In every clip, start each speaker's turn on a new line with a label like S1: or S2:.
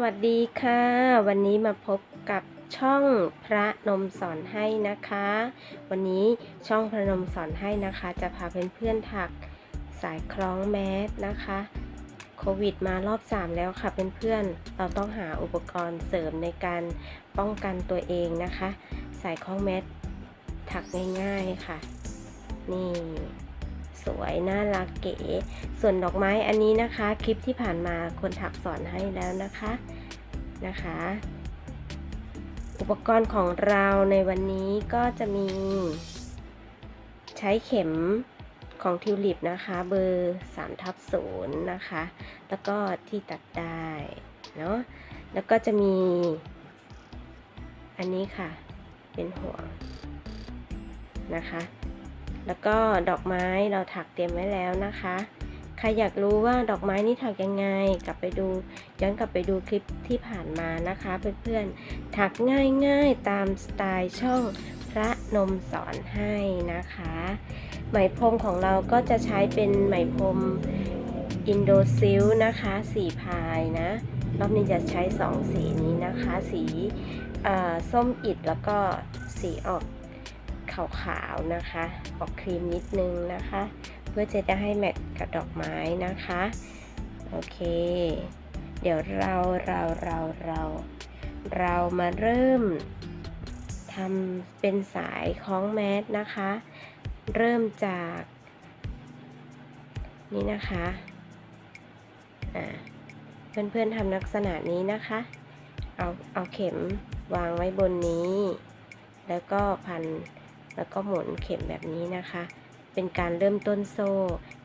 S1: วัสดีค่ะ วันนี้มาพบกับช่องพระนมสอนให้นะคะ วันนี้ช่องพระนมสอนให้นะคะ จะพาเพื่อนๆถักสายคล้องแมสนะคะโควิดมารอบ 3 แล้วค่ะเพื่อนๆเราต้องหาอุปกรณ์เสริมในการป้องกันตัวเองนะคะ สายคล้องแมสถักง่ายๆค่ะ นี่ สวยน่ารักเก๋ ส่วนดอกไม้อันนี้นะคะ คลิปที่ผ่านมาคนถักสอนให้แล้วนะคะนะคะ อุปกรณ์ของเราในวันนี้ก็จะมี ใช้เข็มของทิวลิปนะคะ เบอร์3ทับ0นะคะ แล้วก็ที่ตัดได้เนาะแล้วก็จะมี อันนี้ค่ะ เป็นห่วงนะคะ แล้วก็ดอกไม้เราถักเตรียมไว้แล้วนะคะ ใครอยากรู้ว่าดอกไม้นี่ถักยังไง กลับไปดูย้อนกลับไปดูคลิปที่ผ่านมานะคะ เพื่อนๆ ถักง่ายๆตามสไตล์ช่องพระนมสอนให้นะคะ ไหมพรมของเราก็จะใช้เป็นไหมพรมอินโดซิลนะคะสีพายนะ รอบนี้จะใช้สองสีนี้นะคะ สีส้มอิดแล้วก็สีออก ขาวๆนะคะ ออกครีมนิดนึงนะคะ เพื่อจะได้ให้แมทกับดอกไม้นะคะ โอเค เดี๋ยวเราเราเราเราเรามาเริ่มทำเป็นสายคล้องแมสนะคะ เริ่มจากนี่นะคะอ่าเพื่อนๆทำลักษณะนี้นะคะ เอาเอาเข็มวางไว้บนนี้ แล้วก็พัน แล้วก็หมุนเข็มแบบนี้นะคะ เป็นการเริ่มต้นโซ่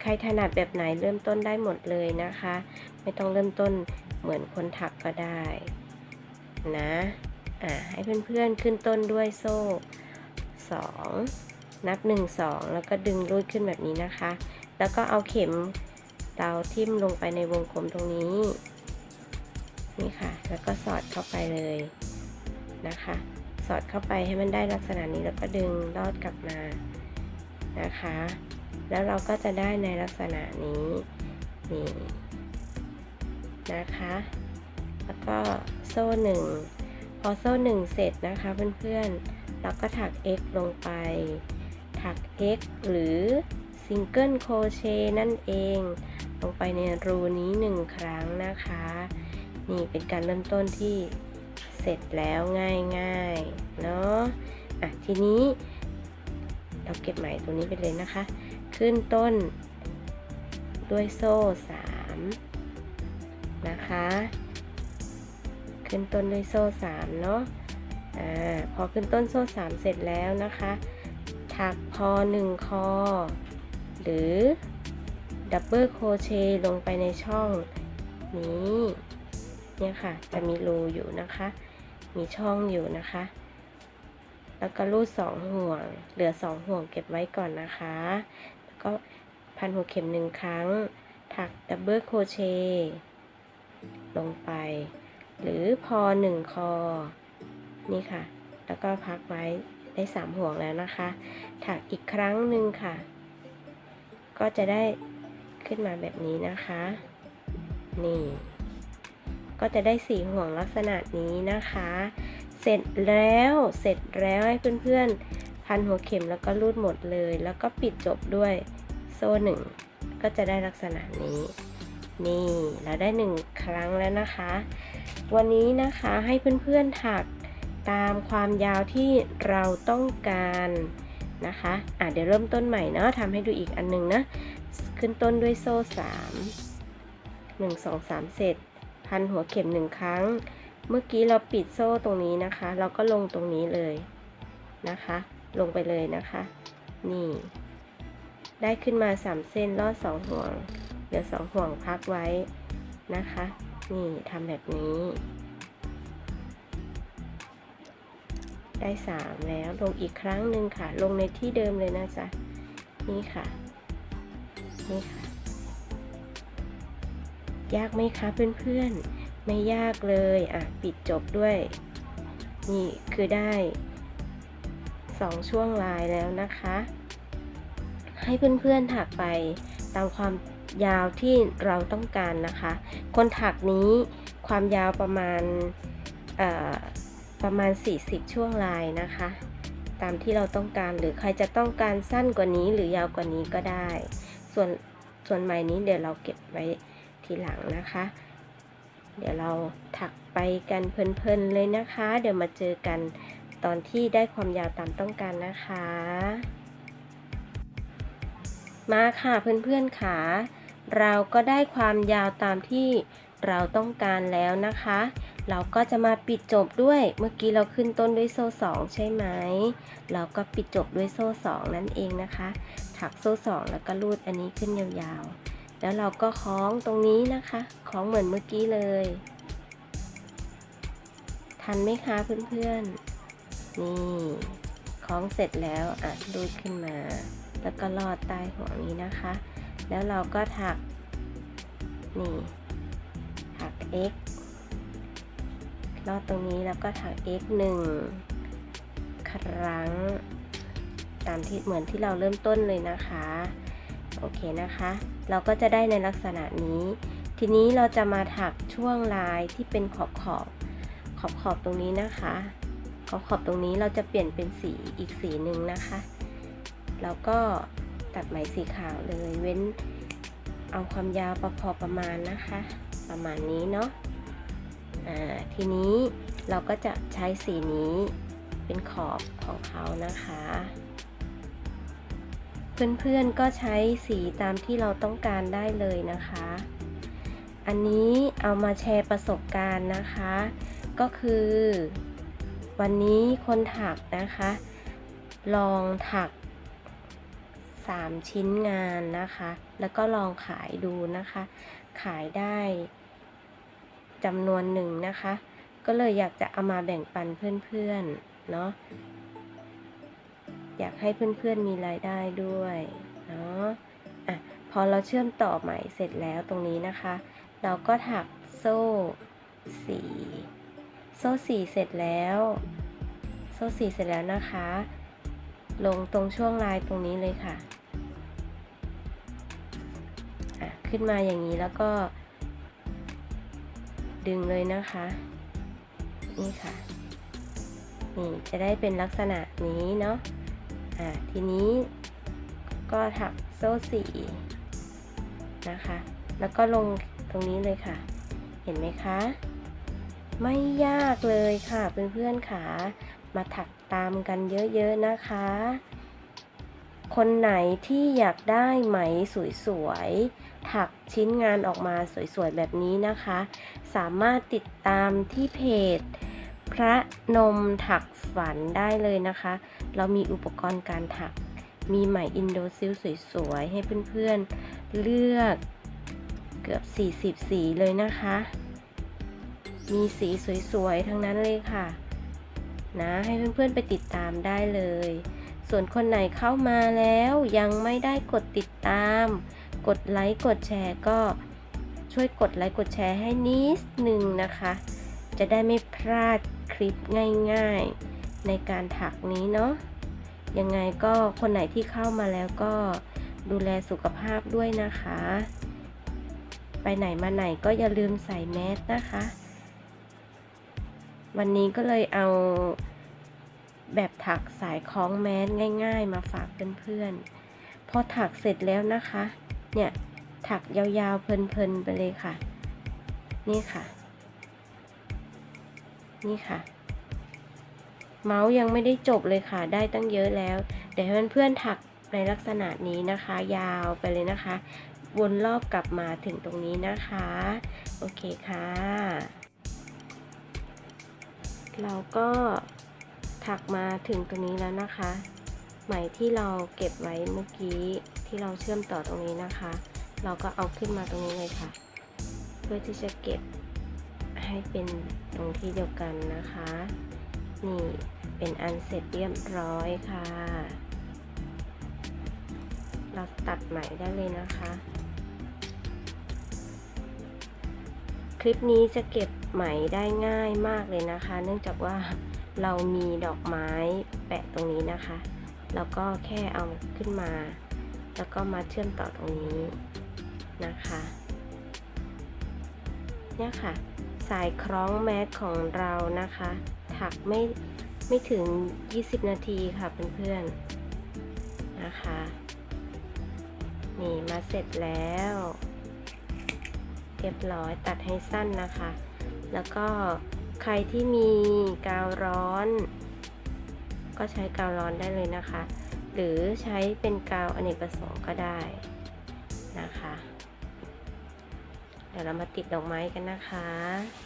S1: ใครถนัดแบบไหนเริ่มต้นได้หมดเลยนะคะ ไม่ต้องเริ่มต้นเหมือนคนถักก็ได้นะอ่าให้เพื่อนๆขึ้นต้นด้วยโซ่ 2 นับ 1 2 แล้วก็ดึงรูดขึ้นแบบนี้นะคะ แล้วก็เอาเข็มเราทิ่มลงไปในวงกลมตรงนี้ นี่ค่ะ แล้วก็สอดเข้าไปเลยนะคะ สอดเข้าไปให้มันได้ลักษณะนี้แล้วก็ดึงลอดกลับมานะคะ แล้วเราก็จะได้ในลักษณะนี้นี่นะคะ แล้วก็โซ่หนึ่งพอโซ่หนึ่งเสร็จนะคะเพื่อนๆเราก็ถัก x ลงไป ถัก x หรือซิงเกิลโคเชนั่นเอง ลงไปในรูนี้หนึ่งครั้งนะคะ นี่เป็นการเริ่มต้นที่ สร็จแล้วง่ายๆเนาะอะทีนี้ เราเก็บไหมตรงนี้ไปเลยนะคะ ขึ้นต้นด้วยโซ่ 3 นะคะ ขึ้นต้นด้วยโซ่ 3 เนาะอ่าพอขึ้นต้นโซ่ 3 เสร็จแล้วนะคะ ถักพอ 1 คอ หรือดับเบิลโคเชต์ลงไปในช่องนี้เนี่ยค่ะ จะมีรูอยู่นะคะ มีช่องอยู่นะคะ แล้วก็รูดสองห่วง เหลือสองห่วงเก็บไว้ก่อนนะคะ แล้วก็พันหัวเข็มหนึ่งครั้ง ถักดับเบิลโคเชต์ลงไป หรือพอหนึ่งคอ นี่ค่ะ แล้วก็พักไว้ได้สามห่วงแล้วนะคะ ถักอีกครั้งหนึ่งค่ะ ก็จะได้ขึ้นมาแบบนี้นะคะ นี่ ก็จะได้สีห่วงลักษณะนี้นะคะ เสร็จแล้วเสร็จแล้วให้เพื่อนๆ พันหัวเข็มแล้วก็รูดหมดเลย แล้วก็ปิดจบด้วยโซ่หนึ่งก็จะได้ลักษณะนี้นี่เราได้หนึ่งครั้งแล้วนะคะ วันนี้นะคะให้เพื่อนๆถักตามความยาวที่เราต้องการนะคะอะเดี๋ยวเริ่มต้นใหม่เนาะทำให้ดูอีกอันหนึงนะ ขึ้นต้นด้วยโซ่สามหนึ่งสองสามเสร็จ พันหัวเข็มหนึ่งครั้ง เมื่อกี้เราปิดโซ่ตรงนี้นะคะ เราก็ลงตรงนี้เลยนะคะ ลงไปเลยนะคะ นี่ ได้ขึ้นมาสามเส้นลอดสองห่วง เดี๋ยวสองห่วงพักไว้นะคะ นี่ทำแบบนี้ ได้สามแล้วลงอีกครั้งหนึ่งค่ะ ลงในที่เดิมเลยนะจ๊ะนี่ค่ะ นี่ค่ะ ยากไหมคะเพื่อนๆ ไม่ยากเลย อะ ปิดจบด้วย นี่คือได้สองช่วงลายแล้วนะคะ ให้เพื่อนๆถักไปตามความยาวที่เราต้องการนะคะ คนถักนี้ความยาวประมาณประมาณ 40 ช่วงลายนะคะ ตามที่เราต้องการหรือใครจะต้องการสั้นกว่านี้หรือยาวกว่านี้ก็ได้ ส่วนส่วนไหมนี้เดี๋ยวเราเก็บไว้ ทีหลังนะคะ เดี๋ยวเราถักไปกันเพลินๆเลยนะคะ เดี๋ยวมาเจอกันตอนที่ได้ความยาวตามต้องการนะคะ มาค่ะเพื่อนๆค่ะเราก็ได้ความยาวตามที่เราต้องการแล้วนะคะ เราก็จะมาปิดจบด้วย เมื่อกี้เราขึ้นต้นด้วยโซ่2ใช่ไหม เราก็ปิดจบด้วยโซ่2นั่นเองนะคะ ถักโซ่2แล้วก็ลูดอันนี้ขึ้นยาวๆ แล้วเราก็คล้องตรงนี้นะคะคล้องเหมือนเมื่อกี้เลย ทันไหมคะเพื่อนๆ นี่คล้องเสร็จแล้วอะลูดขึ้นมา แล้วก็ลอดใต้หัวนี้นะคะ แล้วเราก็ถัก นี่ ถัก x ลอดตรงนี้แล้วก็ถัก x 1 ครั้ง ตามที่เหมือนที่เราเริ่มต้นเลยนะคะ โอเคนะคะ เราก็จะได้ในลักษณะนี้ ทีนี้เราจะมาถักช่วงลายที่เป็นขอบขอบขอบขอบตรงนี้นะคะ ขอบขอบตรงนี้เราจะเปลี่ยนเป็นสีอีกสีหนึ่งนะคะ แล้วก็ตัดไหมสีขาวเลยเว้นเอาความยาวประพอประมาณนะคะ ประมาณนี้เนาะอ่าทีนี้เราก็จะใช้สีนี้เป็นขอบของเขานะคะ เพื่อนๆก็ใช้สีตามที่เราต้องการได้เลยนะคะ อันนี้เอามาแชร์ประสบการณ์นะคะ ก็คือ วันนี้คนถักนะคะ ลองถัก 3 ชิ้นงานนะคะ แล้วก็ลองขายดูนะคะ ขายได้จำนวนหนึ่งนะคะ ก็เลยอยากจะเอามาแบ่งปันเพื่อนๆเนาะ อยากให้เพื่อนๆมีรายได้ด้วยเนาะอะพอเราเชื่อมต่อใหม่เสร็จแล้วตรงนี้นะคะ เราก็ถักโซ่สีโซ่สีเสร็จแล้ว โซ่สีเสร็จแล้วนะคะ ลงตรงช่วงลายตรงนี้เลยค่ะอะ ขึ้นมาอย่างนี้แล้วก็ ดึงเลยนะคะ นี่ค่ะนี่จะได้เป็นลักษณะนี้เนาะ อะทีนี้ก็ถักโซ่สีนะคะ แล้วก็ลงตรงนี้เลยค่ะ เห็นไหมคะ ไม่ยากเลยค่ะเพื่อนๆค่ะมาถักตามกันเยอะๆนะคะ คนไหนที่อยากได้ไหมสวยๆ ถักชิ้นงานออกมาสวยๆ แบบนี้นะคะ สามารถติดตามที่เพจ พระนมถักฝันได้เลยนะคะ เรามีอุปกรณ์การถัก มีไหมอินโดซิลสวยๆ ให้เพื่อนๆ เลือกเกือบ 40 สีเลยนะคะ มีสีสวยๆ ทั้งนั้นเลยค่ะ นะให้เพื่อนๆ ไปติดตามได้เลย ส่วนคนไหนเข้ามาแล้วยังไม่ได้กดติดตาม กดไลค์กดแชร์ก็ช่วยกดไลค์กดแชร์ให้นิดนึงนะคะ จะได้ไม่พลาดคลิปง่ายๆในการถักนี้เนาะยังไงก็คนไหนที่เข้ามาแล้วก็ดูแลสุขภาพด้วยนะคะ ไปไหนมาไหนก็อย่าลืมใส่แมสนะคะ วันนี้ก็เลยเอาแบบถักสายคล้องแมสง่าย ๆ มาฝากเพื่อนๆ พอถักเสร็จแล้วนะคะ เนี่ย ถักยาวๆเพลินๆไปเลยค่ะ นี่ค่ะ นี่ค่ะ เมาส์ยังไม่ได้จบเลยค่ะ ได้ตั้งเยอะแล้วเดี๋ยวให้เพื่อนๆถักในลักษณะนี้นะคะ ยาวไปเลยนะคะ วนรอบกลับมาถึงตรงนี้นะคะ โอเคค่ะ เราก็ถักมาถึงตรงนี้แล้วนะคะ ไหมที่เราเก็บไว้เมื่อกี้ที่เราเชื่อมต่อตรงนี้นะคะ เราก็เอาขึ้นมาตรงนี้เลยค่ะ เพื่อที่จะเก็บ ให้เป็นตรงที่เดียวกันนะคะ นี่เป็นอันเสร็จเรียบร้อยค่ะ เราตัดไหมได้เลยนะคะ คลิปนี้จะเก็บไหมได้ง่ายมากเลยนะคะ เนื่องจากว่าเรามีดอกไม้แปะตรงนี้นะคะ แล้วก็แค่เอาขึ้นมา แล้วก็มาเชื่อมต่อตรงนี้นะคะ เนี่ยค่ะ สายคล้องแมสของเรานะคะ ถักไม่ไม่ถึง 20 นาทีค่ะเพื่อนๆนะคะ นี่มาเสร็จแล้วเรียบร้อยตัดให้สั้นนะคะ แล้วก็ใครที่มีกาวร้อน ก็ใช้กาวร้อนได้เลยนะคะ หรือใช้เป็นกาวอเนกประสงค์ก็ได้นะคะ ดี๋ยวเรามาติดดอกไม้กันนะคะ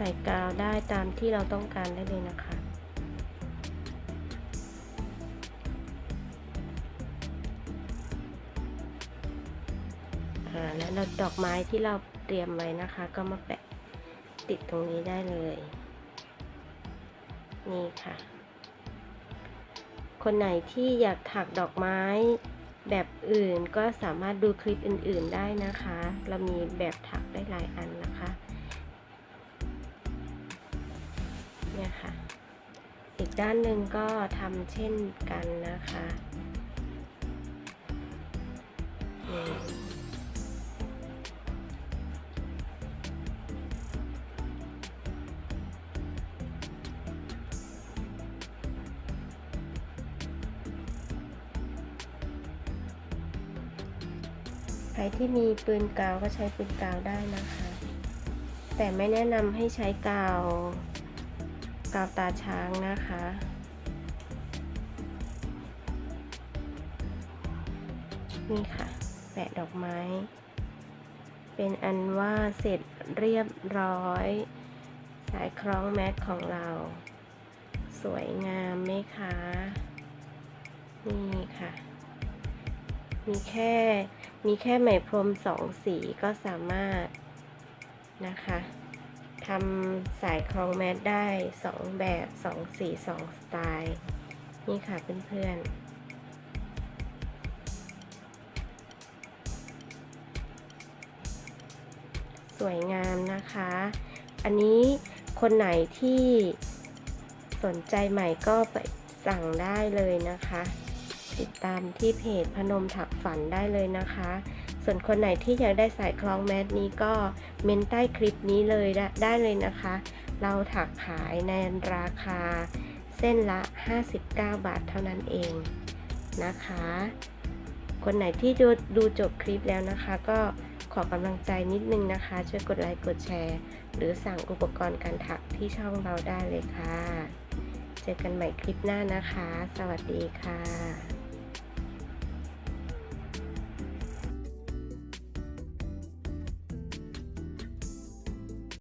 S1: ใส่กาวได้ตามที่เราต้องการได้เลยนะคะ แล้วเราดอกไม้ที่เราเตรียมไว้นะคะ ก็มาแปะติดตรงนี้ได้เลย นี่ค่ะ คนไหนที่อยากถักดอกไม้แบบอื่นก็สามารถดูคลิปอื่นๆได้นะคะ เรามีแบบถักได้หลายอันนะคะ เนี่ยค่ะ อีกด้านหนึ่งก็ทำเช่นกันนะคะใครที่มีปืนกาวก็ใช้ปืนกาวได้นะคะ แต่ไม่แนะนำให้ใช้กาว กาวตาช้างนะคะ นี่ค่ะ แปะดอกไม้ เป็นอันว่าเสร็จเรียบร้อย สายคล้องแมสของเรา สวยงามไหมคะ นี่ค่ะ มีแค่มีแค่ไหมพรมสองสีก็สามารถนะคะ ทำสายคล้องแมสได้สองแบบสองสีสองสไตล์ นี่ค่ะเพื่อนๆสวยงามนะคะ อันนี้คนไหนที่สนใจใหม่ก็ไปสั่งได้เลยนะคะ ติดตามที่เพจพนมถักฝันได้เลยนะคะ ส่วนคนไหนที่อยากได้สายคล้องแมสนี้ก็ เมนใต้คลิปนี้เลยได้เลยนะคะ เราถักขายในราคาเส้นละ 59 บาทเท่านั้นเองนะคะ คนไหนที่ดูดูจบคลิปแล้วนะคะ ก็ขอกำลังใจนิดนึงนะคะ ช่วยกดไลค์กดแชร์ หรือสั่งอุปกรณ์การถักที่ช่องเราได้เลยค่ะ เจอกันใหม่คลิปหน้านะคะ สวัสดีค่ะ